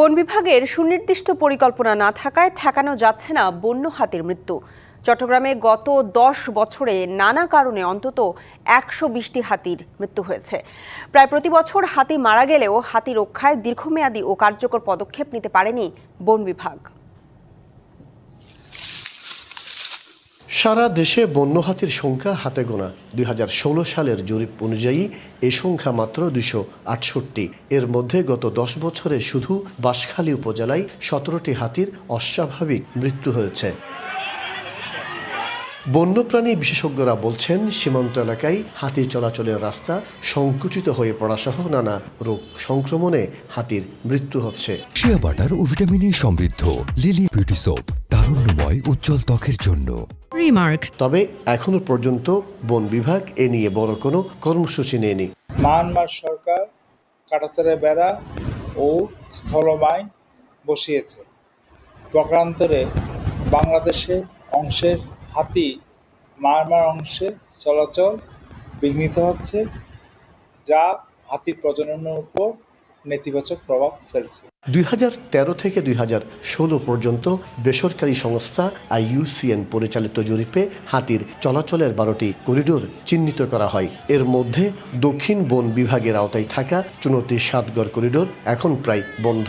বন বিভাগের সুনির্দিষ্ট পরিকল্পনা না থাকায় ঠেকানো যাচ্ছে না বন্য হাতির মৃত্যু। চট্টগ্রামে গত দশ বছরে নানা কারণে অন্তত একশো বিশটি হাতির মৃত্যু হয়েছে। প্রায় প্রতি বছর হাতি মারা গেলেও হাতি রক্ষায় দীর্ঘমেয়াদী ও কার্যকর পদক্ষেপ নিতে পারেনি বন বিভাগ। সারা দেশে বন্য হাতির সংখ্যা হাতে গোনা। দুই হাজার ষোলো সালের জরিপ অনুযায়ী এ সংখ্যা মাত্র দুইশো আটষট্টি। এর মধ্যে গত দশ বছরে শুধু বাঁশখালী উপজেলায় সতেরোটি হাতির অস্বাভাবিক মৃত্যু হয়েছে। বন্যপ্রাণী বিশেষজ্ঞরা বলছেন, সীমান্ত এলাকায় হাতি চলাচলের রাস্তা সংকুচিত হয়ে পড়াসহ নানা রোগ সংক্রমণে হাতির মৃত্যু হচ্ছে। শিয়া বাটার ও ভিটামিনে সমৃদ্ধ। লিলি বিউটি সোপ তারুণ্যময়, উজ্জ্বল ত্বকের জন্য। Remark. তবে এখনও পর্যন্ত বন বিভাগ এ নিয়ে বড় কোনো কর্মসূচি নেয়নি। মায়ানমার সরকার কাটাতারে বেড়া ও স্থলমাইন বসিয়েছে। প্রকারান্তরে বাংলাদেশের অংশের হাতি মায়ানমার অংশে চলাচল বিঘ্নিত হচ্ছে যা হাতির প্রজননের উপর নেতিবাচক প্রভাব ফেলছে। দুই হাজার তেরো থেকে দুই হাজার ষোলো পর্যন্ত বেসরকারি সংস্থা আইইউসিএন পরিচালিত জরিপে হাতির চলাচলের বারোটি করিডোর চিহ্নিত করা হয়। এর মধ্যে দক্ষিণ বন বিভাগের আওতায় থাকা চুনতি সাতগড় করিডোর এখন প্রায় বন্ধ।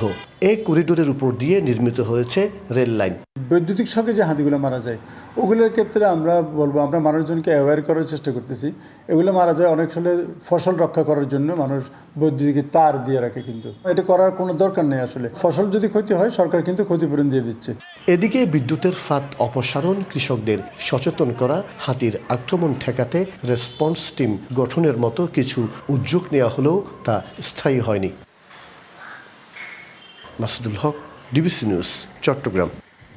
এই করিডোরের উপর দিয়ে নির্মিত হয়েছে রেল লাইন। বৈদ্যুতিক শকে যে হাতিগুলো মারা যায়, ওগুলোর ক্ষেত্রে আমরা বলব, আমরা মানুষজনকে অ্যাওয়্যার করার চেষ্টা করতেছি। এগুলো মারা যায় অনেক সময় ফসল রক্ষা করার জন্য মানুষ বৈদ্যুতিক তার দিয়ে রাখে কিন্তু। এটা করার কোনো দরকার নেই। আসলে। ফসল যদি ক্ষতি হয়, সরকার কিন্তু ক্ষতিপূরণ দিয়ে দিচ্ছে। এদিকে বিদ্যুতের ফাঁদ অপসারণ, কৃষকদের সচেতন করা, হাতির আক্রমণ ঠেকাতে রেসপন্স টিম গঠনের মতো কিছু উদ্যোগ নেওয়া হলেও তা স্থায়ী হয়নি। Masudul Haque, DBC news, Chattogram.